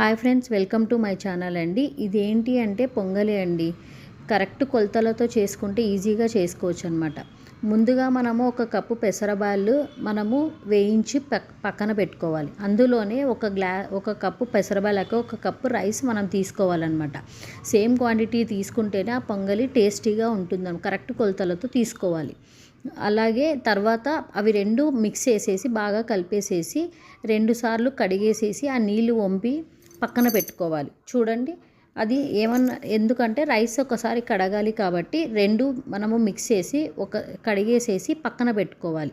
Hi friends welcome to my channel అండి. ఇదేంటి అంటే పొంగలి అండి. కరెక్ట్ కొలతలతో చేసుకుంటే ఈజీగా చేసుకోవచ్చు అనమాట ముందుగా మనము ఒక కప్పు పెసరబాళ్ళు మనము వేయించి పక్ పక్కన పెట్టుకోవాలి. అందులోనే ఒక గ్లా ఒక కప్పు పెసరబాళ్ళకి ఒక కప్పు రైస్ మనం తీసుకోవాలన్నమాట. సేమ్ క్వాంటిటీ తీసుకుంటేనే ఆ పొంగలి టేస్టీగా ఉంటుంది కరెక్ట్ కొలతలతో తీసుకోవాలి. అలాగే తర్వాత అవి రెండు మిక్స్ చేసేసి బాగా కలిపేసేసి రెండుసార్లు కడిగేసేసి ఆ నీళ్ళు వంపి పక్కన పెట్టుకోవాలి. చూడండి అది ఏమన్నా ఎందుకంటే రైస్ ఒకసారి కడగాలి కాబట్టి రెండు మనము మిక్స్ చేసి ఒక కడిగేసేసి పక్కన పెట్టుకోవాలి.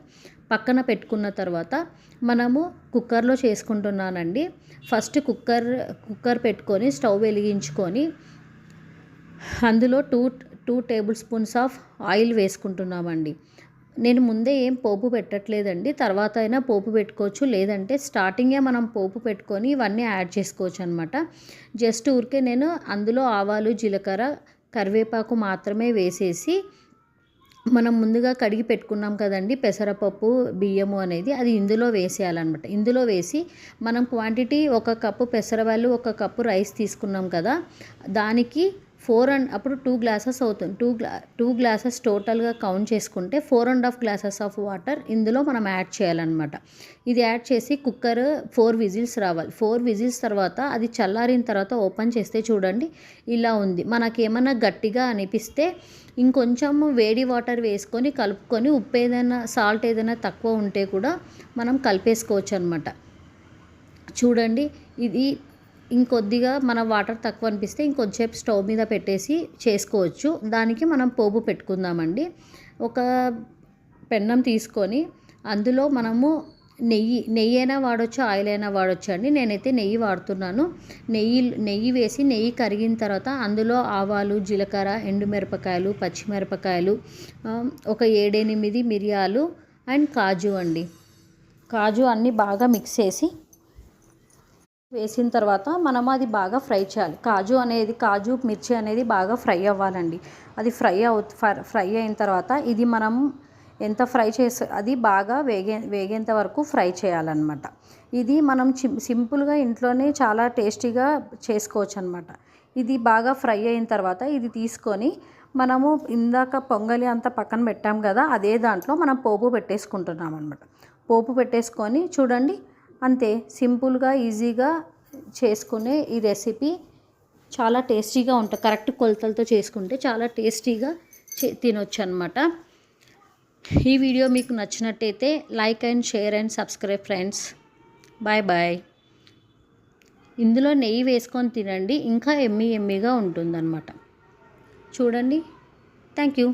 పక్కన పెట్టుకున్న తర్వాత మనము కుక్కర్లో చేసుకుంటున్నానండి. ఫస్ట్ కుక్కర్ కుక్కర్ పెట్టుకొని స్టవ్ వెలిగించుకొని అందులో two two tablespoons of oil వేసుకుంటున్నామండి. నేను ముందే ఏం పోపు పెట్టట్లేదండి. తర్వాత అయినా పోపు పెట్టుకోవచ్చు. లేదంటే స్టార్టింగే మనం పోపు పెట్టుకొని ఇవన్నీ యాడ్ చేసుకోవచ్చు అనమాట జస్ట్ ఊరికే నేను అందులో ఆవాలు జీలకర్ర కరివేపాకు మాత్రమే వేసేసి మనం ముందుగా కడిగి పెట్టుకున్నాం కదండి. పెసరపప్పు బియ్యము అనేది అది ఇందులో వేసేయాలన్నమాట. ఇందులో వేసి మనం క్వాంటిటీ ఒక కప్పు పెసరవాళ్ళు ఒక కప్పు రైస్ తీసుకున్నాం కదా. దానికి ఫోర్ అండ్ అప్పుడు టూ గ్లాసెస్ అవుతుంది. టూ గ్లా టూ గ్లాసెస్ టోటల్గా కౌంట్ చేసుకుంటే four and half glasses of water ఇందులో మనం యాడ్ చేయాలన్నమాట. ఇది యాడ్ చేసి కుక్కర్ ఫోర్ విజిల్స్ రావాలి. ఫోర్ విజిల్స్ తర్వాత అది చల్లారిన తర్వాత ఓపెన్ చేస్తే చూడండి ఇలా ఉంది. మనకేమన్నా గట్టిగా అనిపిస్తే ఇంకొంచెం వేడి వాటర్ వేసుకొని కలుపుకొని ఉప్పు ఏదైనా సాల్ట్ ఏదైనా తక్కువ ఉంటే కూడా మనం కలిపేసుకోవచ్చు అనమాట చూడండి ఇది ఇంకొద్దిగా మన వాటర్ తక్కువ అనిపిస్తే ఇంకొద్దిసేపు స్టవ్ మీద పెట్టేసి చేసుకోవచ్చు. దానికి మనం పోపు పెట్టుకుందామండి. ఒక పెన్నం తీసుకొని అందులో మనము నెయ్యి నెయ్యి అయినా వాడచ్చు ఆయిల్ అయినా వాడచ్చు అండి. నేనైతే నెయ్యి వాడుతున్నాను. నెయ్యి నెయ్యి వేసి నెయ్యి కరిగిన తర్వాత అందులో ఆవాలు జీలకర్ర ఎండుమిరపకాయలు పచ్చిమిరపకాయలు ఒక ఏడెనిమిది మిరియాలు అండ్ కాజు అండి. కాజు అన్నీ బాగా మిక్స్ చేసి వేసిన తర్వాత మనం అది బాగా ఫ్రై చేయాలి. కాజు అనేది కాజు మిర్చి అనేది బాగా ఫ్రై అవ్వాలండి. అది ఫ్రై అవు ఫ్రై అయిన తర్వాత ఇది మనం ఎంత ఫ్రై చేసే అది బాగా వేగే వేగేంత వరకు ఫ్రై చేయాలన్నమాట. ఇది మనం సింపుల్గా ఇంట్లోనే చాలా టేస్టీగా చేసుకోవచ్చు అనమాట ఇది బాగా ఫ్రై అయిన తర్వాత ఇది తీసుకొని మనము ఇందాక పొంగలి అంతా పక్కన పెట్టాం కదా అదే దాంట్లో మనం పోపు పెట్టేసుకుంటున్నాం అనమాట పోపు పెట్టేసుకొని చూడండి అంతే సింపుల్గా ఈజీగా చేసుకునే ఈ రెసిపీ చాలా టేస్టీగా ఉంటుంది కరెక్ట్ కొలతలతో చేసుకుంటే చాలా టేస్టీగా తినొచ్చు అనమాట ఈ వీడియో మీకు నచ్చినట్టయితే like and share and subscribe friends. Bye bye. ఇందులో నెయ్యి వేసుకొని తినండి ఇంకా ఎమ్మి ఎమ్మిగా ఉంటుందన్నమాట చూడండి. Thank you.